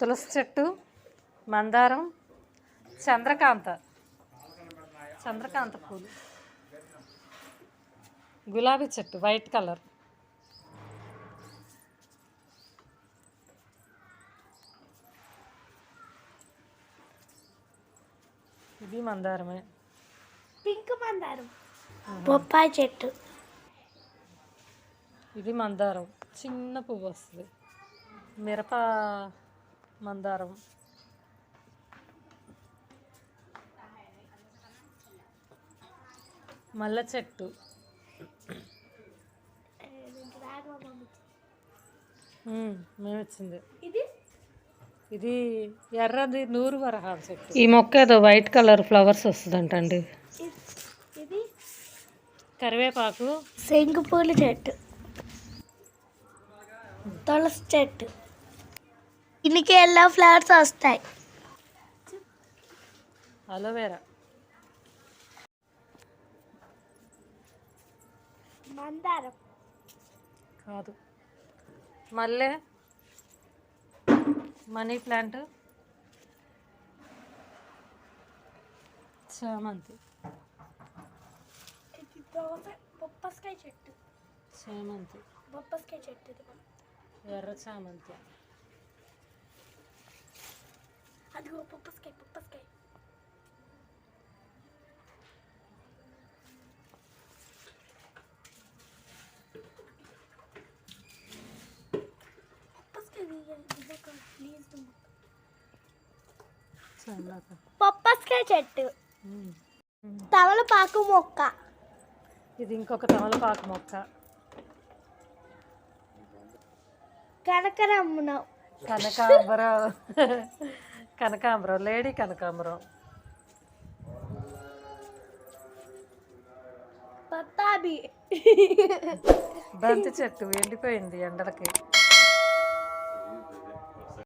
తులసి చెట్టు మందారం చంద్రకాంత. చంద్రకాంత పూలు. గులాబీ చెట్టు వైట్ కలర్. ఇది మందారమే. పింక్ మందారం. బొప్పాయి చెట్టు. ఇది మందారం. చిన్న పువ్వు వస్తుంది. మిరప మందారం. మల్లె చెట్టు. ఉమ్, మేము ఇచ్చింది ఇది? ఇది ఎర్రది నూరు వరహాల చెట్టు. ఈ మొక్క ఏదో వైట్ కలర్ ఫ్లవర్స్ వస్తుందంటండి. ఇది? కరివేపాకు. శంకు పూల చెట్టు. తులసి చెట్టు. దీనికి ఎల్లో ఫ్లవర్స్ వస్తాయి. అలోవేరా మందారం. కాదు. మల్లె. Money plant. చామంతి. బొప్పస్కాయ చెట్టు. చామంతి. బొప్పస్కాయ చెట్టు. ఎర్ర చామంతి. చామంతి బొప్పస్కాయ చెట్టు. తమలపాకు మొక్క ఇది ఇంకొక తమలపాకు మొక్క కనకరమ్మనం కనకాంబరం కనకాంబరం లేడీ కనకాంబరం. బంతి చెట్టు ఎండిపోయింది ఎండలకి.